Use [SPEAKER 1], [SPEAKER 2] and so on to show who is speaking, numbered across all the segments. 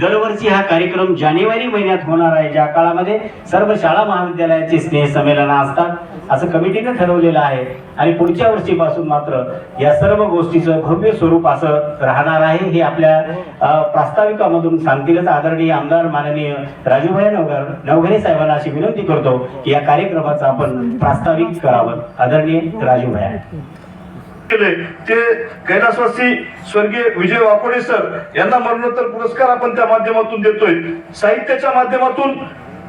[SPEAKER 1] दरवर्षी हा कार्यक्रम जानेवारी महिन्यात होणार आहे. ज्या काळामध्ये सर्व शाळा महाविद्यालयाचे स्नेह संमेलन असतात असं कमिटीनं ठरवलेलं आहे. आणि पुढच्या वर्षीपासून मात्र या सर्व गोष्टीचं भव्य स्वरूप असं राहणार आहे. हे आपल्या प्रास्ताविकामधून सांगतीलच. आदरणीय आमदार माननीय राजूभाई नवघर नवघरे साहेबांना अशी विनंती करतो की या कार्यक्रमाचं आपण प्रास्ताविक करावं. आदरणीय राजूभाई.
[SPEAKER 2] केले. ते कैलासवासी स्वर्गीय विजय वाकोडे सर यांना मरणोत्तर पुरस्कार आपण त्या माध्यमातून देतोय. साहित्याच्या माध्यमातून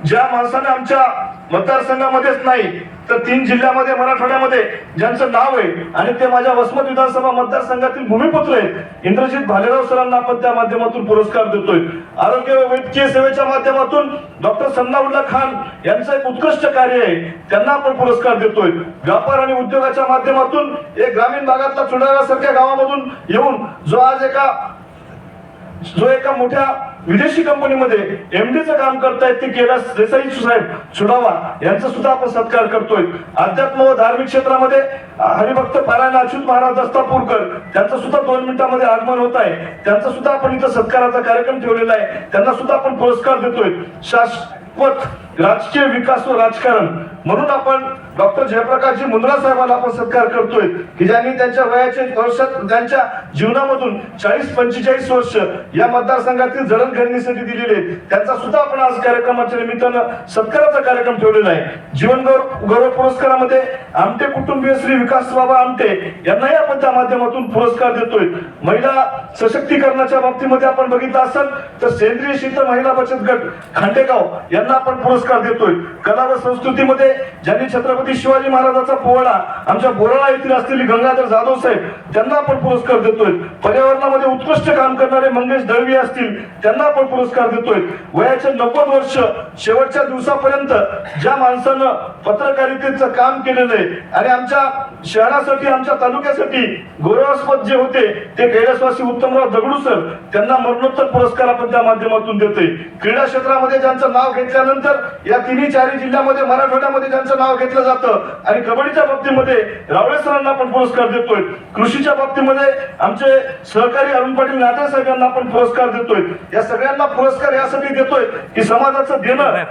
[SPEAKER 2] ज्या माणसाने आमच्या मतदारसंघामध्येच नाही तर तीन जिल्ह्यामध्ये मराठवाड्यामध्ये ज्यांचं नाव आहे आणि ते माझ्या वसमत विधानसभा मतदारसंघातील भूमिपुत्र आहेत. इंद्रजित भालेराव सरांना आपण त्या माध्यमातून पुरस्कार देतोय. आरोग्य व वैद्यकीय सेवेच्या माध्यमातून डॉक्टर सन्नाउल्ला खान यांचं एक उत्कृष्ट कार्य आहे. त्यांना आपण पुरस्कार देतोय. व्यापार आणि उद्योगाच्या माध्यमातून एक ग्रामीण भागातला चुडाव्यासारख्या गावामधून येऊन जो आज एका जो एका मोठ्या विदेशी कंपनीमध्ये एमडीचं काम करतायत ते कैलास देसाई साहेब सुडावा यांचा सुद्धा आपण सत्कार करतोय. अध्यात्म व धार्मिक क्षेत्रामध्ये हरिभक्त पारायण अच्युत महाराज दस्तापूरकर त्यांचं सुद्धा दोन मिनिटांमध्ये आगमन होत आहे. त्यांचा सुद्धा आपण इथं सत्काराचा कार्यक्रम ठेवलेला आहे. त्यांना सुद्धा आपण पुरस्कार देतोय. शाश्वत राजकीय विकास व राजकारण. म्हणून आपण डॉक्टर जयप्रकाशजी मुंद्रा साहेबांना आपण सत्कार करतोय की ज्यांनी त्यांच्या वयाचे वर्षात त्यांच्या जीवनामधून चाळीस पंचेचाळीस वर्ष या मतदारसंघातील जडणघडणीसाठी दिलेले त्यांचा सुद्धा आपण आज कार्यक्रमाच्या निमित्तानं सत्काराचा कार्यक्रम ठेवलेला आहे. जीवन गौरव गौरव पुरस्कारामध्ये आमटे कुटुंबीय श्री विकास बाबा आमटे यांनाही आपण त्या माध्यमातून पुरस्कार देतोय. महिला सशक्तीकरणाच्या बाबतीमध्ये आपण बघितलं असाल तर सेंद्रिय शेत महिला बचत गट खांडेगाव यांना आपण पुरस्कार देतोय. कला व संस्कृतीमध्ये ज्यांनी छत्रपती शिवाजी महाराजांचा पोवाडा आमच्या बोराळा येथील असलेले गंगाधर जाधव साहेब त्यांना आपण पुरस्कार देतोय. पर्यावरणामध्ये उत्कृष्ट काम करणारे मंगेश दळवी असतील त्यांना आपण पुरस्कार देतोय. वयाचे नव्वद वर्ष शेवटच्या दिवसापर्यंत ज्या माणसानं पत्रकारितेचं काम केलेलं आहे आणि आमच्या शहरासाठी आमच्या तालुक्यासाठी गौरवास्पद जे होते ते कैलासवासी उत्तमराव दगडू सर त्यांना मरणोत्तर पुरस्कार आपण त्या माध्यमातून देतोय. क्रीडा क्षेत्रामध्ये ज्यांचं नाव घेतल्यानंतर या तिन्ही चारही जिल्ह्यामध्ये मराठवाड्यामध्ये ज्यांचं नाव घेतलं जातं आणि कबड्डीच्या बाबतीमध्ये रावळे सरांना आपण पुरस्कार देतोय. कृषीच्या बाबतीमध्ये आमचे सहकारी अरुण पाटील नाटे साहेब आपण पुरस्कार देतोय. या सगळ्यांना पुरस्कार यासाठी देतोय की समाजाचं देणं